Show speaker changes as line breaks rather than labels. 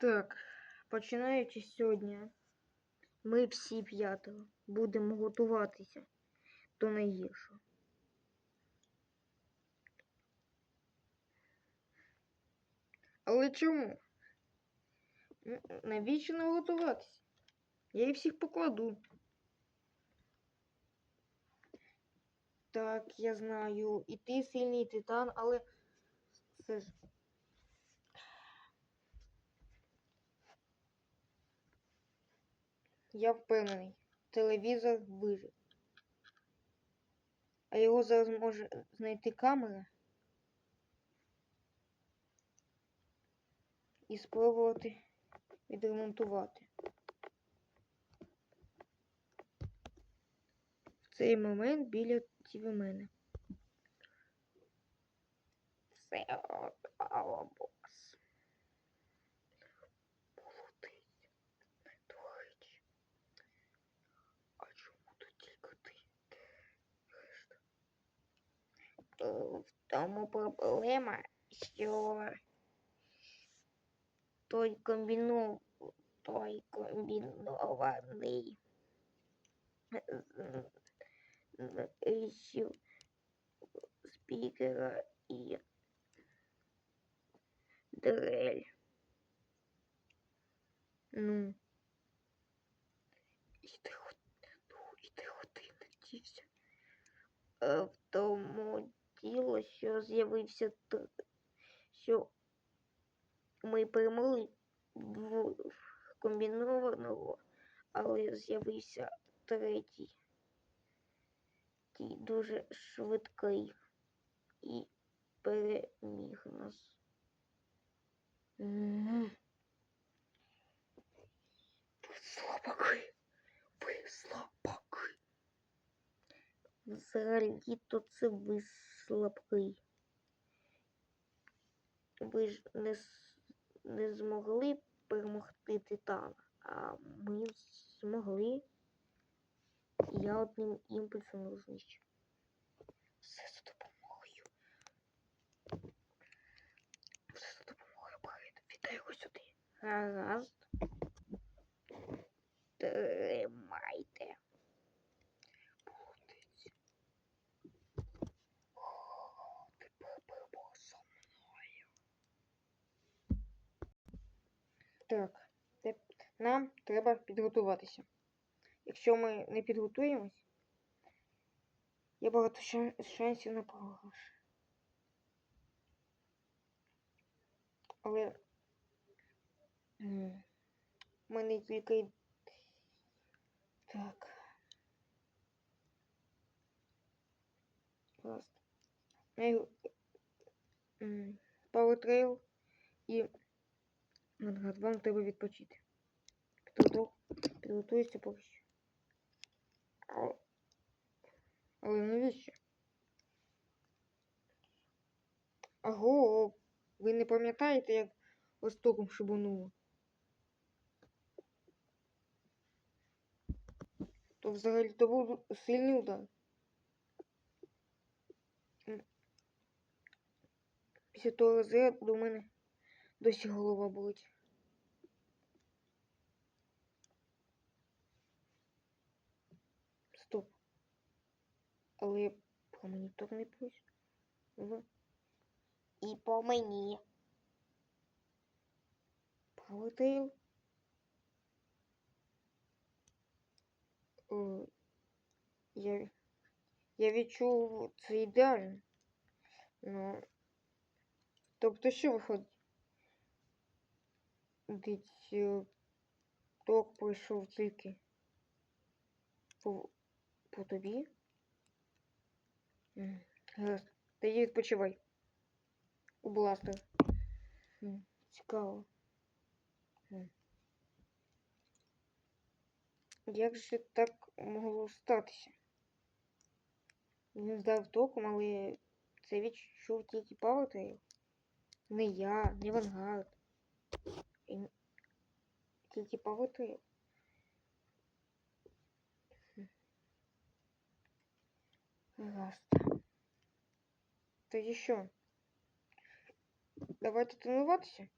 Так, починаючи сьогодні, ми всі п'ятеро будемо готуватися до найгіршого. Але чому? М, Навіщо нам готуватися? Я їх всіх покладу. Так, я знаю, і ти сильний титан, але все ж. Я впевнений, телевізор вижив. А його зараз може знайти камера і спробувати відремонтувати. В цей момент біля тіла мене. Все готово, В тому проблема, що той комбіну... той комбінований з- з речів спікера і дрель. Ну. І ти ну, і ти годин дівся. Е, В тому діло, що з'явився що ми перемогли в комбінованого, але з'явився третій. Ті дуже швидкий і переміг нас. Слабаки. Ви слабаки. Взагалі-то це ви слабкий. Ви ж не, не змогли перемогти Титана, а ми змогли. Я одним імпульсом його знищив. Все за допомогою. Все за допомогою Барита. Віддай його сюди. Гаразд. Тримайте. Так, нам треба підготуватися. Якщо ми не підготуємось, є багато шансів на програш. Але в мене тільки. Так. Power Trail і вам треба відпочити. Підготов... Підготуйся поки що. Але навіщо? Аго, ви не пам'ятаєте, як востоком шибануло? То взагалі то був сильний удар. Після того розряду до мене досі голова болить. Стоп. Але про монітор не пише. В. І по мені. Полетів. О, я, я відчув це ідеально. Ну, тобто що виходить? Дить е, ток пройшов тільки по, по тобі. Гаразд. Тоді відпочивай. У бластер. Цікаво. Як же так могло статися? Він здав током, але це відчув тільки Павлотейл. Не я, не Вангард. І... н- Тільки Павлотейл. Гаразд. Тоді що? Давайте тренуватися?